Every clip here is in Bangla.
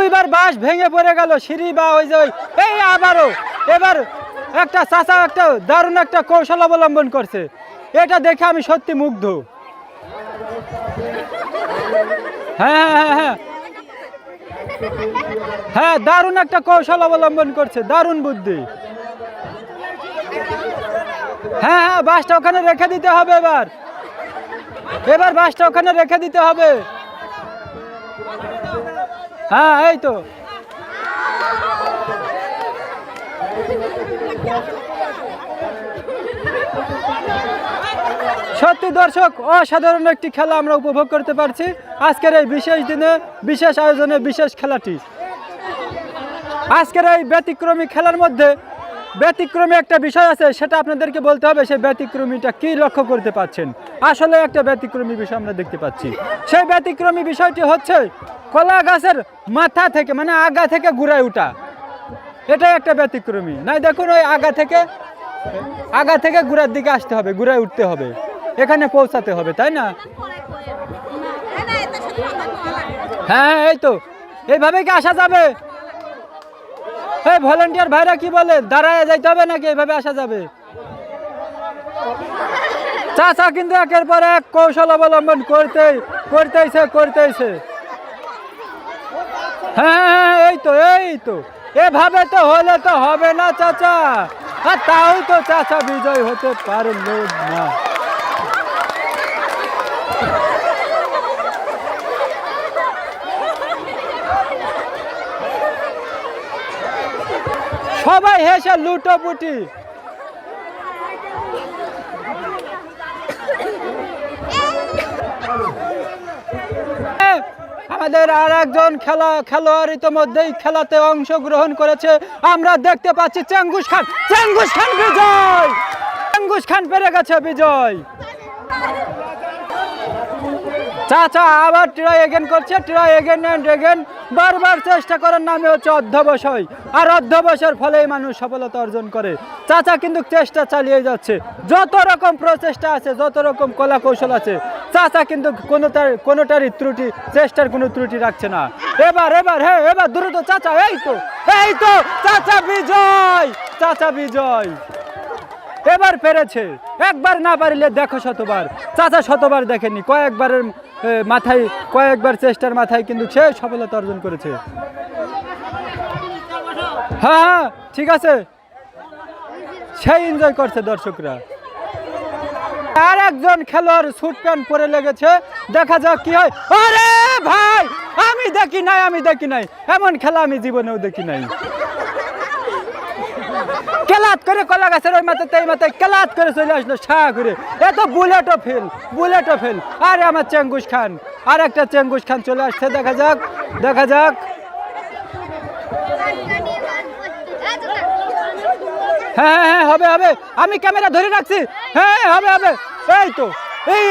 দুইবার বাস ভেঙে পড়ে গেল, সিঁড়ি বা ওই যে ওই- এই আবারও। এবার একটা চাচা একটা দারুণ একটা কৌশল অবলম্বন করছে। এটা দেখে আমি সত্যি মুগ্ধ। হ্যাঁ হ্যাঁ হ্যাঁ হ্যাঁ। হ্যাঁ দারুণ একটা কৌশল অবলম্বন করছে, দারুণ বুদ্ধি। হ্যাঁ হ্যাঁ বাসটা ওখানে রেখে দিতে হবে এবার। এবার বাসটা ওখানে রেখে দিতে হবে। হ্যাঁ এই তো। সত্যি দর্শক, অসাধারণ একটি খেলা আমরা উপভোগ করতে পারছি। আজকের এই বিশেষ দিনে, বিশেষ আয়োজনে বিশেষ খেলাটি। আজকের এই ব্যতিক্রমী খেলার মধ্যে ব্যতিক্রমী একটা বিষয় আছে, সেটা আপনাদেরকে বলতে হবে, সেই ব্যতিক্রমীটা কি লক্ষ্য করতে পাচ্ছেন আসলে একটা ব্যতিক্রমী বিষয় আমরা দেখতে পাচ্ছি। সেই ব্যতিক্রমী বিষয়টি হচ্ছে কলা গাছের মাথা থেকে মানে আগা থেকে ঘুরায় উঠা এটাই একটা ব্যতিক্রমী। নাই, দেখুন, ওই আগা থেকে আগা থেকে ঘুরার দিকে আসতে হবে, ঘুরায় উঠতে হবে। এখানে পৌঁছাতে হবে, তাই না? হ্যাঁ এই তো। এইভাবে কি আসা যাবে? এই ভলেন্টিয়ার ভাইরা কি বলে? দাঁড়ায় যাইতে হবে নাকি? এইভাবে আসা যাবে? চাচা কিন্তু একের পর এক কৌশল অবলম্বন করতে করতেইছে করতেইছে। হ্যাঁ হ্যাঁ, এই তো এই তো। এভাবে তো হলে তো হবে না চাচা। আর তাও তো চাচা বিজয় হতে পারল না। সবাই হেসে লুটোপুটি আমাদের আর একজন খেলা, খেলোয়াড় ইতিমধ্যেই খেলাতে অংশগ্রহণ করেছে। আমরা দেখতে পাচ্ছি চেঙ্গুস খান। চেঙ্গুস খান বিজয় চেঙ্গুস খান পেরে গেছে বিজয়। চাচা, আবার ট্রাই এগেন করছে ট্রাই এগেন অ্যান্ড এগেন বারবার চেষ্টা করার নামে হচ্ছে অধ্যবসায় আর অধ্যবসায়ের ফলেই মানুষ সফলতা অর্জন করে। চাচা কিন্তু চেষ্টা চালিয়ে যাচ্ছে। যত রকম প্রচেষ্টা আছে, যত রকম কলা কৌশল আছে, চাচা কিন্তু কোনোটার, কোনোটারই ত্রুটি, চেষ্টার কোনো ত্রুটি রাখছে না। এবার এবার হ্যাঁ এবার দ্রুত চাচা, এই তো এই তো, চাচা বিজয় চাচা বিজয়। এবার পেরেছে। একবার না পারিলে দেখো শতবার। চাচা শতবার দেখেনি কয়েকবারের মাথায়, কয়েকবার চেষ্টার মাথায় কিন্তু সে সফলতা অর্জন করেছে। হ্যাঁ হ্যাঁ ঠিক আছে। সেই এনজয় করছে দর্শকরা। আর একজন খেলোয়াড় স্যুট প্যান্ট পরে লেগেছে। দেখা যাক কি হয়। আরে ভাই, আমি দেখি নাই, আমি দেখি নাই। এমন খেলা আমি জীবনেও দেখি নাই। কেলাত করে কলা গাছের ওই মাথাতে এই মাথায় কেলাত করে চলে আসলো সা করে এত বুলেটও ফেল বুলেটও ফেল। আরে আমার চেঙ্গুস খান আর একটা চেঙ্গুস খান চলে আসছে, দেখা যাক দেখা যাক। হ্যাঁ হ্যাঁ হ্যাঁ হবে হবে। আমি ক্যামেরা ধরে রাখছি। হ্যাঁ হবে হবে। এই তো, এই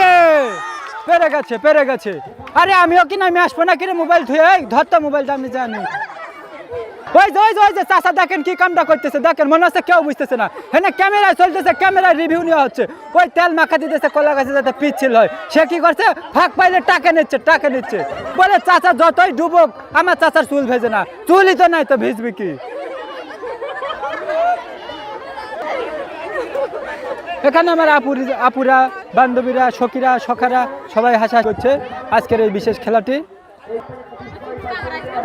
পেরে গেছে পেরে গেছে। আরে আমিও কি না আমি আসব না কিরে মোবাইল ধুয়ে? ধরতে মোবাইলটা, আমি জানি। ওই যে ওই যে ওই যে, চাচা দেখেন কি কামটা করতেছে, দেখেন, মনে হচ্ছে কেউ বুঝতেছে না। হ্যাঁ ক্যামেরায় চলতেছে, ক্যামেরায় রিভিউ নেওয়া হচ্ছে। ওই তেল মাখা দিতেছে, কলা গাছে যাতে পিচ্ছিল হয়। সে কি করছে? ফাঁক পাইলে টাকা নিচ্ছে টাকা নিচ্ছে। বলে, চাচা, যতই ডুবুক, আমার চাচার চুল ভেজে না। চুলই তো নাই তো, ভিজবি কি? এখানে আমার আপুরি, আপুরা, বান্ধবীরা, সখীরা, সখারা সবাই হাসা করছে। আজকের এই বিশেষ খেলাটি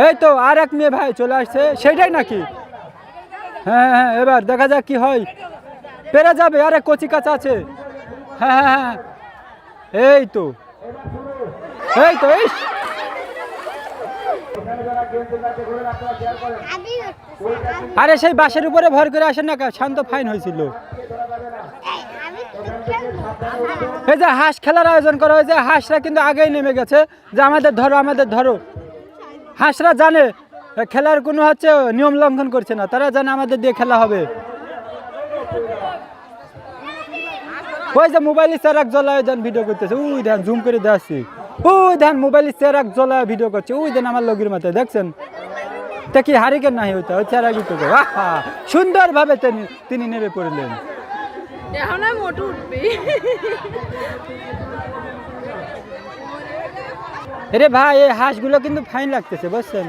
এই তো আর এক মেয়ে ভাই চলে আসছে, সেইটাই নাকি? হ্যাঁ হ্যাঁ এবার দেখা যাক কি হয়। পেরে যাবে, আরে কচি কাঁচা আছে। হ্যাঁ হ্যাঁ হ্যাঁ এই তো। এই তো এই আরে সেই বাসের উপরে ভর করে আসেন না শান্ত ফাইন হয়েছিল। এই যে হাঁস খেলার আয়োজন করা হয়েছে, হাঁসরা কিন্তু আগেই নেমে গেছে। যে আমাদের ধরো আমাদের ধরো। হাঁসরা জানে খেলার কোনো হচ্ছে নিয়ম লঙ্ঘন করছে না, তারা জানে আমাদের দিয়ে খেলা হবে। ওই যে মোবাইলে চেরাক জ্বলায় দেন ভিডিও করতেছে, উই ধান জুম করে দেখাচ্ছি। ওই ধান মোবাইলে চেরাক জ্বলায় ভিডিও করছে ওই দেন আমার লগির মাথায়, দেখছেন? তা কি হারিকেন নাই হইতা, ওই আহা! সুন্দরভাবে তিনি তিনি নেমে পড়লেন। এখন আর মোটু উঠবে। আরে ভাই এই হাঁসগুলো কিন্তু ফাইন লাগতেছে বুঝছেন?